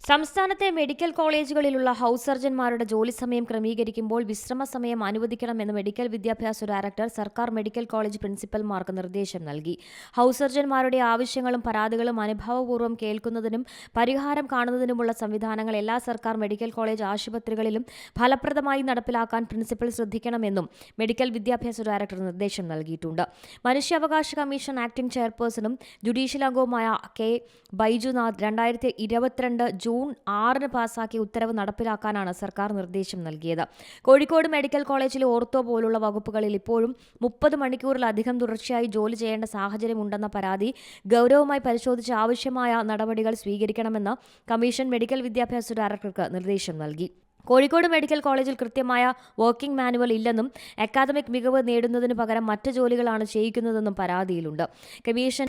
സംസ്ഥാനത്തെ medical കോളേജുകളിലുള്ള house സർജൻമാരുടെ ജോലി സമയം ക്രമീകരിക്കുമ്പോൾ വിശ്രമ സമയം അനുവദിക്കണമെന്ന് മെഡിക്കൽ വിദ്യാഭ്യാസ ഡയറക്ടർ സർക്കാർ മെഡിക്കൽ കോളേജ് പ്രിൻസിപ്പൽമാർക്ക് നിർദ്ദേശം നൽകി. ഹൌസ് സർജൻമാരുടെ ആവശ്യങ്ങളും പരാതികളും അനുഭാവപൂർവം കേൾക്കുന്നതിനും പരിഹാരം കാണുന്നതിനുമുള്ള സംവിധാനങ്ങൾ എല്ലാ സർക്കാർ മെഡിക്കൽ കോളേജ് ആശുപത്രികളിലും ഫലപ്രദമായി നടപ്പിലാക്കാൻ പ്രിൻസിപ്പൽ ശ്രദ്ധിക്കണമെന്നും മെഡിക്കൽ വിദ്യാഭ്യാസ ഡയറക്ടർ നിർദ്ദേശം നൽകിയിട്ടുണ്ട്. മനുഷ്യാവകാശ കമ്മീഷൻ ആക്ടിംഗ് ചെയർപേഴ്സണും ജുഡീഷ്യൽ അംഗവുമായ കെ. ബൈജുനാഥ് രണ്ടായിരത്തി ഇരുപത്തിരണ്ട് ജൂൺ ആറിന് പാസാക്കിയ ഉത്തരവ് നടപ്പിലാക്കാനാണ് സർക്കാർ നിർദ്ദേശം നൽകിയത്. കോഴിക്കോട് മെഡിക്കൽ കോളേജിലെ ഓർത്തോ പോലുള്ള വകുപ്പുകളിൽ ഇപ്പോഴും മുപ്പത് മണിക്കൂറിലധികം തുടർച്ചയായി ജോലി ചെയ്യേണ്ട സാഹചര്യമുണ്ടെന്ന പരാതി ഗൗരവമായി പരിശോധിച്ച് ആവശ്യമായ നടപടികൾ സ്വീകരിക്കണമെന്ന് കമ്മീഷൻ മെഡിക്കൽ വിദ്യാഭ്യാസ ഡയറക്ടർക്ക് നിർദ്ദേശം നൽകി. കോഴിക്കോട് മെഡിക്കൽ കോളേജിൽ കൃത്യമായ വർക്കിംഗ് മാനുവൽ ഇല്ലെന്നും അക്കാദമിക് മികവ് നേടുന്നതിന് പകരം മറ്റ് ജോലികളാണ് ചെയ്യിക്കുന്നതെന്നും പരാതിയിലുണ്ട്. കമ്മീഷൻ